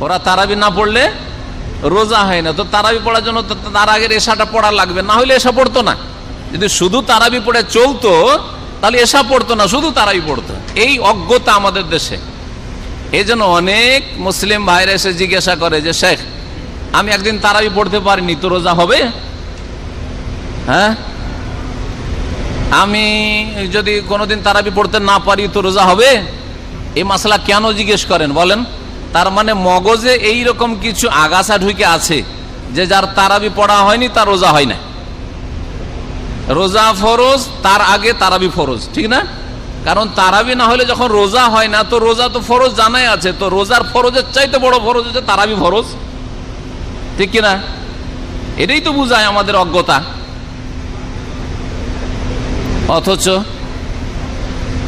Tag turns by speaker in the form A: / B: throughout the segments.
A: ওরা তারাবি না পড়লে রোজা হয় না। তো তারাবি পড়ার জন্য তার আগের এশাটা পড়া লাগবে। না হলে এসা পড়তো না। যদি শুধু তারাবি পড়ে চলতো, তাহলে এসা পড়তো না, শুধু তারাবি পড়তো। এই অজ্ঞতা আমাদের দেশে। এই জন্য অনেক মুসলিম ভাইরা এসে জিজ্ঞাসা করে যে, শেখ, আমি একদিন তারাবি পড়তে পারিনি, তো রোজা হবে? হ্যাঁ? আমি যদি কোনোদিন তারাবি পড়তে না পারি, তো রোজা হবে? এই মাসলা কেন জিজ্ঞেস করেন? বলেন। তার মানে মগজে এই রকম কিছু আগাছা ঢুকে আছে যে যার তারাবি পড়া হয়নি, তার রোজা হয় না রোজা ফরজ, তার আগে তারাবি ফরজ, ঠিক না? কারণ তারাবি না হলে যখন রোজা হয় না, তো রোজা তো ফরজ জানাই আছে, তো রোজার ফরজের চাইতে বড় ফরজ হচ্ছে তারাবি ফরজ। ঠিক কিনা? এটাই তো বুঝায় আমাদের অজ্ঞতা। অথচ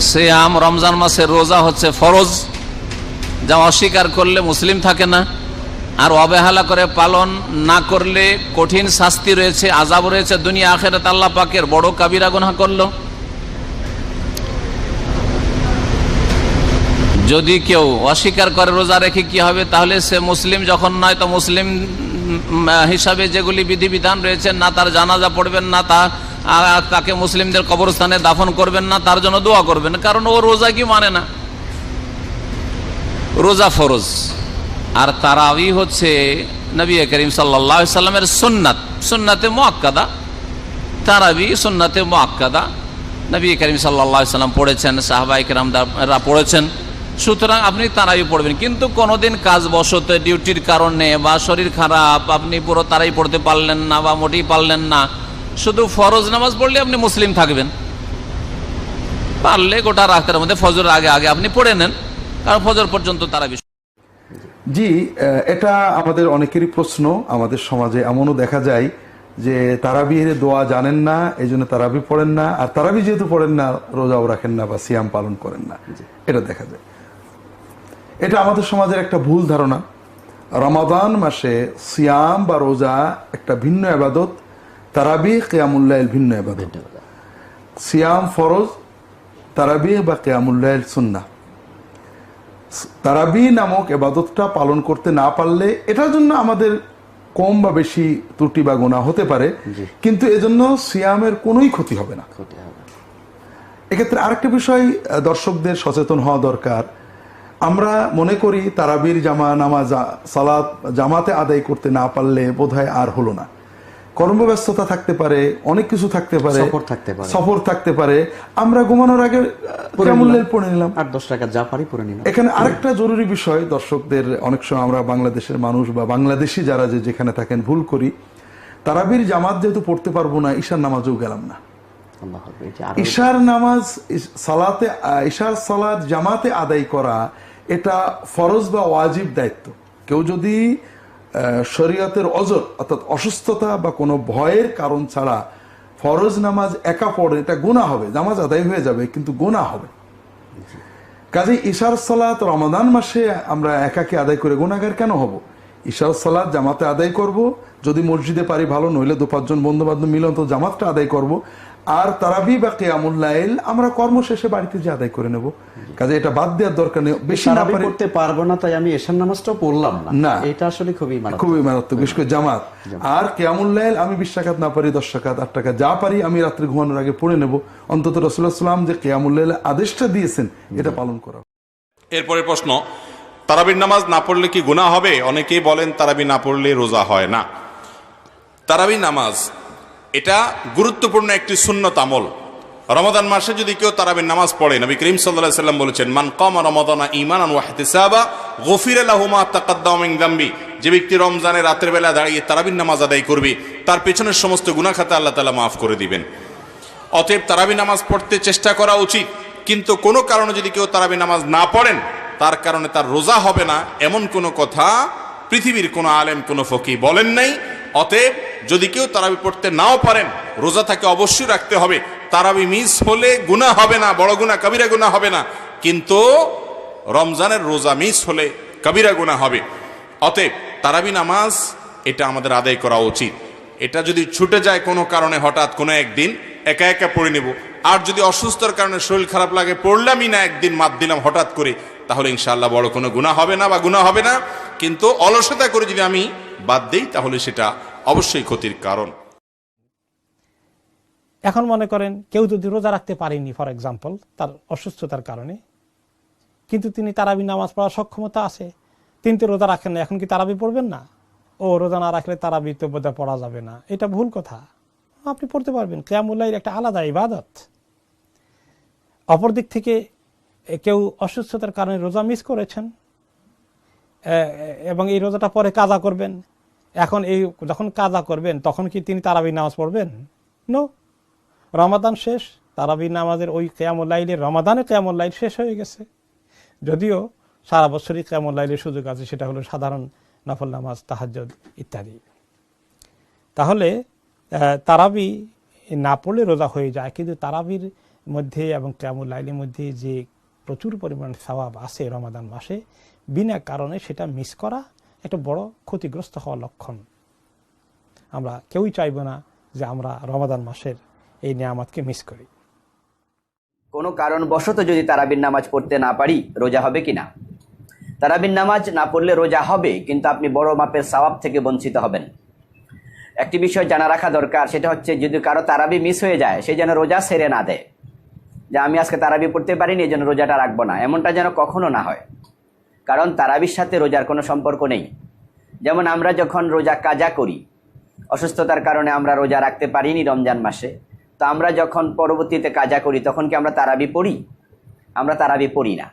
A: সে আম রমজান মাসের রোজা হচ্ছে ফরজ। যা অস্বীকার করলে মুসলিম থাকে না, আর অবহেলা করে পালন না করলে কঠিন শাস্তি রয়েছে আজাব রয়েছে, দুনিয়া আখেরাত আল্লাহ পাকের বড় কাবিরা গুনাহ করল। যদি কেউ অস্বীকার করে রোজা রেখে কি হবে, তাহলে সে মুসলিম যখন নয়, তো মুসলিম হিসাবে যেগুলি বিধিবিধান রয়েছে, না তার জানাজা পড়বেন, না তা তাকে মুসলিমদের কবরস্থানে দাফন করবেন, না তার জন্য দোয়া করবেন, কারণ ও রোজা কি মানে না? রোজা ফরজ। আর তারাবি হচ্ছে নবী করিম সাল্লাহ সাল্লামের সুন্নাত। সুন্নাতে মোয়াক্কাদা তারাবি সুন্নাতে মোয়াক্কাদা নবী করিম সাল্লাহ সাল্লাম পড়েছেন সাহবাই কেরামরা পড়েছেন। সুতরাং আপনি তারাই পড়বেন। কিন্তু কোনোদিন কাজ বসতে, ডিউটির কারণে বা শরীর খারাপ, আপনি পুরো তারাই পড়তে পারলেন না বা মোটেই পারলেন না, শুধু ফরজ নামাজ পড়লে আপনি মুসলিম থাকবেন। পারলে গোটা রাতের মধ্যে ফজরের আগে আগে আপনি পড়ে নেন। কারণ ফজর পর্যন্ত তারাবি
B: জি এটা আমাদের অনেকেরই প্রশ্ন। আমাদের সমাজে এমনও দেখা যায় যে তারাবির দোয়া জানেন না এই জন্য তারাবি পড়েন না আর তারাবি যেহেতু পড়েন না রোজাও রাখেন না বা সিয়াম পালন করেন না। এটা দেখা যায়। এটা আমাদের সমাজের একটা ভুল ধারণা। রমাদান মাসে সিয়াম বা রোজা একটা ভিন্ন আবাদত তারাবি কেয়ামুল্লাহ ভিন্ন আবাদত। সিয়াম ফরজ তারাবি বা কেয়ামুল্লাহ সুন্না তারাবি নামক এবাদতটা পালন করতে না পারলে এটার জন্য আমাদের কম বা বেশি ত্রুটি বা গোনা হতে পারে। কিন্তু এজন্য সিয়ামের কোনোই ক্ষতি হবে না। এক্ষেত্রে আরেকটা বিষয় দর্শকদের সচেতন হওয়া দরকার। আমরা মনে করি তারাবির জামা নামাজ সালাত জামাতে আদায় করতে না পারলে বোধহয় আর হলো না। কর্মব্যস্ততা থাকতে পারে অনেক কিছু থাকতে পারে
C: সফর থাকতে পারে।
B: সফর থাকতে পারে। আমরা ঘুমানোর আগে কেমুল্লের পড়ে নিলাম।
C: আট দশ টাকা যা পারি পরে নিলাম।
B: এখানে আরেকটা জরুরি বিষয় দর্শকদের অনেক সময় আমরা বাংলাদেশের মানুষ বা বাংলাদেশি যারা যে যেখানে থাকেন ভুল করি। তারাবির জামাত যেহেতু পড়তে পারব না ঈশার নামাজেও গেলাম না। ঈশার নামাজ সালাতে ঈশার সালাত জামাতে আদায় করা এটা ফরজ বা ওয়াজিব দায়িত্ব। কেউ যদি শরীয়তের অজর, অর্থাৎ অসুস্থতা বা কোনো ভয়ের কারণ ছাড়া ফরজ নামাজ একা পড়ে, এটা গোনা হবে। নামাজ আদায় হয়ে যাবে, কিন্তু গোনা হবে। কাজে ঈশার সালাত রমাদান মাসে আমরা একাকে আদায় করে গুণাগার কেন হব? ঈশার সালাত জামাতে আদায় করব। যদি মসজিদে পারি ভালো, নইলে দু পাঁচজন বন্ধু বান্ধব মিলে অন্তত জামাতটা আদায় করব। আর তারাবি বা কেয়ামুল্লাইল আমরা কর্ম শেষে বাড়িতে যে আদায় করে নেব। কাজে এটা বাদ দেওয়ার দরকার নেই। বেশি না
C: করতে পারব না তাই আমি এশার নামাজটাও পড়লাম না। এটা আসলে খুবই
B: খুবই মারাত্মক। বিশেষ করে জামাত। আর কেয়ামুল্লাইল আমি বিশ টাকাত না পারি দশ টাকাত আট টাকা যা পারি আমি রাত্রে ঘুমানোর আগে পড়ে নেব। অন্তত রসুল্লাহ সাল্লাম যে কেয়ামুল্লাইল আদেশটা দিয়েছেন এটা পালন করা।
D: এরপরে প্রশ্ন তারাবির নামাজ না পড়লে কি গুনাহ হবে? অনেকেই বলেন তারাবি না পড়লে রোজা হয় না। তারাবি নামাজ এটা গুরুত্বপূর্ণ একটি সুন্নত আমল। রমাদান মাসে যদি কেউ তারাবির নামাজ পড়ে, নবী করিম সাল্লাল্লাহু সাল্লাম বলেছেন, মান কামা রমাদানা ঈমানান ওয়া ইহতিসাবা, গফিরা লাহু মা তাকাদ্দামা যে ব্যক্তি রমজানের রাতের বেলা দাঁড়িয়ে তারাবির নামাজ আদায় করবে, তার পেছনের সমস্ত গুনাহ খাতা আল্লাহ তালা মাফ করে দিবেন। অতএব তারাবি নামাজ পড়তে চেষ্টা করা উচিত, কিন্তু কোনো কারণে যদি কেউ তারাবি নামাজ না পড়েন, তার কারণে তার রোজা হবে না, এমন কোনো কথা পৃথিবীর কোনো আলেম, কোনো ফকি বলেন নাই। অতএব যদি কেউ তারাবি পড়তে নাও পারেন, রোজা তাকে অবশ্যই রাখতে হবে। তারাবি মিস হলে গুণা হবে না, বড় গুণা কবিরা গুণা হবে না। কিন্তু রমজানের রোজা মিস হলে কবিরা গুণা হবে। অতএব তারাবি নামাজ এটা আমাদের আদায় করা উচিত। এটা যদি ছুটে যায় কোনো কারণে হঠাৎ কোনো একদিন, একা একা পড়ে নেব। আর যদি অসুস্থর কারণে শরীর খারাপ লাগে, পড়লামই না একদিন মাত দিলাম হঠাৎ করে, তাহলে ইনশাল্লাহ বড় কোনো গুণা হবে না বা গুণা হবে না। কিন্তু অলসতা করে যদি আমি বাদ দিই, তাহলে সেটা অবশ্যই ক্ষতির কারণ।
E: এখন মনে করেন, কেউ যদি রোজা রাখতে পারেনি ফর এক্সাম্পল তার অসুস্থতার কারণে, কিন্তু তিনি তারাবি নামাজ পড়ার সক্ষমতা আছে, তিনি তো রোজা রাখেন না, এখন কি তারাবি পড়বেন না? ও, রোজা না রাখলে তারাবি তো বোধহয় পড়া যাবে না। এটা ভুল কথা। আপনি পড়তে পারবেন। কেয়ামুল্লাহর একটা আলাদা ইবাদত। অপরদিক থেকে কেউ অসুস্থতার কারণে রোজা মিস করেছেন এবং এই রোজাটা পরে কাজা করবেন। এখন এই যখন কাজা করবেন, তখন কি তিনি তারাবি নামাজ পড়বেন? নো রমাদান শেষ তারাবি নামাজের ওই কেয়ামুল্লাইলের রমাদানে কেয়ামুল্লাইল শেষ হয়ে গেছে। যদিও সারা বছরই কেয়ামুল্লাইলের সুযোগ আছে, সেটা হলো সাধারণ নফল নামাজ, তাহাজ্জুদ ইত্যাদি। তাহলে তারাবি না পড়লে রোজা হয়ে যায়, কিন্তু তারাবির মধ্যে এবং কেয়ামুল্লাইলের মধ্যে যে প্রচুর পরিমাণ সওয়াব আছে রমাদান মাসে, বিনা কারণে সেটা মিস করা একটা বড় ক্ষতিগ্রস্ত হওয়ার লক্ষণ। আমরা কেউই চাইব না যে আমরা রমাদান মাসের এই নিয়ামতকে মিস করি।
F: কোনো কারণবশত যদি তারাবির নামাজ পড়তে না পারি, রোজা হবে কি না তারাবির নামাজ না পড়লে রোজা হবে, কিন্তু আপনি বড় মাপের সওয়াব থেকে বঞ্চিত হবেন। একটি বিষয় জানা রাখা দরকার, সেটা হচ্ছে যদি কারও তারাবি মিস হয়ে যায়, সে যেন রোজা সেরে না দেয়। যে আমি আজকে তারাবি পড়তে পারিনি এই জন্য রোজাটা রাখব না, এমনটা যেন কখনো না হয়। কারণ তারাবির সাথে রোজার কোনো সম্পর্ক নেই। যেমন আমরা যখন রোজা কাজা করি, অসুস্থতার কারণে আমরা রোজা রাখতে পারিনি রমজান মাসে, তো আমরা যখন পরবর্তীতে কাজা করি, তখন কি আমরা তারাবি পড়ি? আমরা তারাবি পড়ি না।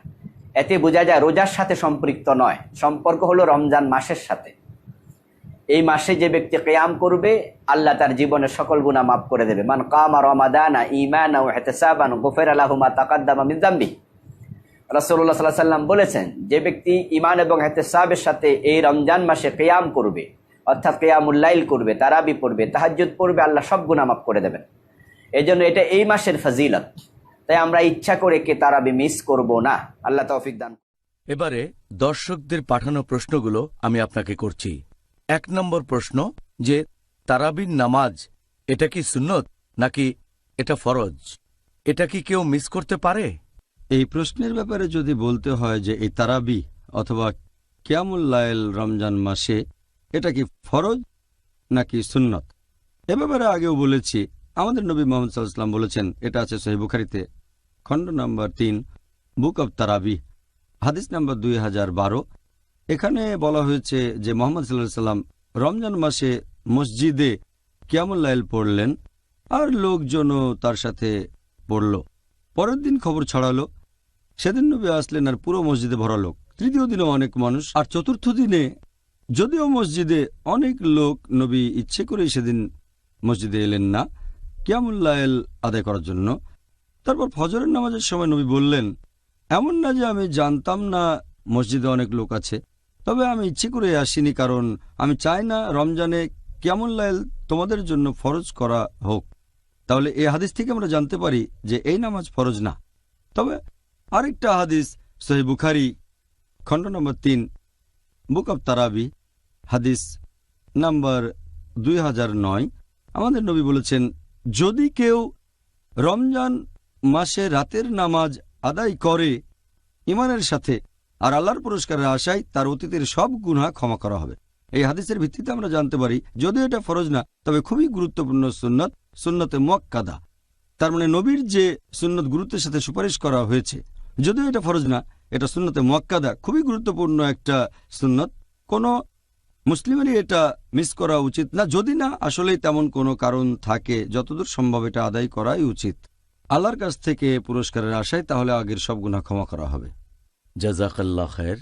F: এতে বোঝা যায় রোজার সাথে সম্পৃক্ত নয়, সম্পর্ক হলো রমজান মাসের সাথে। এই মাসে যে ব্যক্তি কেয়াম করবে, আল্লাহ তার জীবনের সকল গুণা মাফ করে দেবে। মান কামা রমাদানা ইমান গোফের আলাহুমা তাকাদ্দামা মিজাম্বি রাসুল্লাহ সাল্লাহ সাল্লাম বলেছেন, যে ব্যক্তি ইমান এবং হেতেসাবের সাথে এই রমজান মাসে কেয়াম করবে, অর্থাৎ কেয়ামুল্লাইল করবে, তারাবি পড়বে, তাহাজ্জুদ পড়বে, আল্লাহ সব গুণামাপ করে দেবেন। এই জন্য এটা এই মাসের ফজিলত। তাই আমরা ইচ্ছা করে কে তারাবি মিস করব না। আল্লাহ তৌফিক দান
G: এবারে দর্শকদের পাঠানো প্রশ্নগুলো আমি আপনাকে করছি। এক নম্বর প্রশ্ন, যে তারাবির নামাজ, এটা কি সুন্নত নাকি এটা ফরজ? এটা কি কেউ মিস করতে পারে?
H: এই প্রশ্নের ব্যাপারে যদি বলতে হয় যে এই তারাবি অথবা কিয়ামুল্লাইল রমজান মাসে এটা কি ফরজ নাকি সুন্নত? এ ব্যাপারে আগেও বলেছি, আমাদের নবী মোহাম্মদ সাল্লাম বলেছেন, এটা আছে সহি বুখারিতে, খণ্ড নম্বর তিন, বুক অব তারাবি, হাদিস নম্বর দুই হাজার বারো। এখানে বলা হয়েছে যে মোহাম্মদ সাল্লাহ সাল্লাম রমজান মাসে মসজিদে কিয়ামুল্লাইল পড়লেন আর লোকজনও তার সাথে পড়ল। পরের দিন খবর ছড়ালো, সেদিন নবী আসলেন আর পুরো মসজিদে ভরা লোক। তৃতীয় দিনে অনেক মানুষ। আর চতুর্থ দিনে যদিও মসজিদে অনেক লোক, নবী ইচ্ছে করেই সেদিন মসজিদে এলেন না। কিয়ামুল্লাইল আদায় করার জন্য। তারপর ফজরের নামাজের সময় নবী বললেন, এমন না যে আমি জানতাম না মসজিদে অনেক লোক আছে। তবে আমি ইচ্ছে করে আসিনি কারণ আমি চাই না রমজানে কিয়ামুল্লাইল তোমাদের জন্য ফরজ করা হোক। তাহলে এই হাদিস থেকে আমরা জানতে পারি যে এই নামাজ ফরজ না। তবে আরেকটা হাদিস, সহি বুখারি, খণ্ড নম্বর তিন, বুক অব তারাবি, হাদিস নাম্বার দুই হাজার নয়। আমাদের নবী বলেছেন, যদি কেউ রমজান মাসে রাতের নামাজ আদায় করে ইমানের সাথে আর আল্লাহর পুরস্কারের আশায়, তার অতীতের সব গুণা ক্ষমা করা হবে। এই হাদিসের ভিত্তিতে আমরা জানতে পারি যদিও এটা ফরজ না, তবে খুবই গুরুত্বপূর্ণ সুন্নত সুন্নতে মোয়াক্কাদা। তার মানে নবীর যে সুন্নত গুরুত্বের সাথে সুপারিশ করা হয়েছে, যদিও এটা ফরজ না, এটা সুন্নতে মোয়াক্কাদা খুবই গুরুত্বপূর্ণ একটা সুন্নত। কোনো মুসলিমেরই এটা মিস করা উচিত না, যদি না, আসলেই তেমন কোনো কারণ থাকে, যতদূর সম্ভব এটা আদায় করাই উচিত। আল্লাহর কাছ থেকে পুরস্কারের আশায় তাহলে আগের সব গুণা ক্ষমা করা হবে।
G: জাজাকাল্লা খের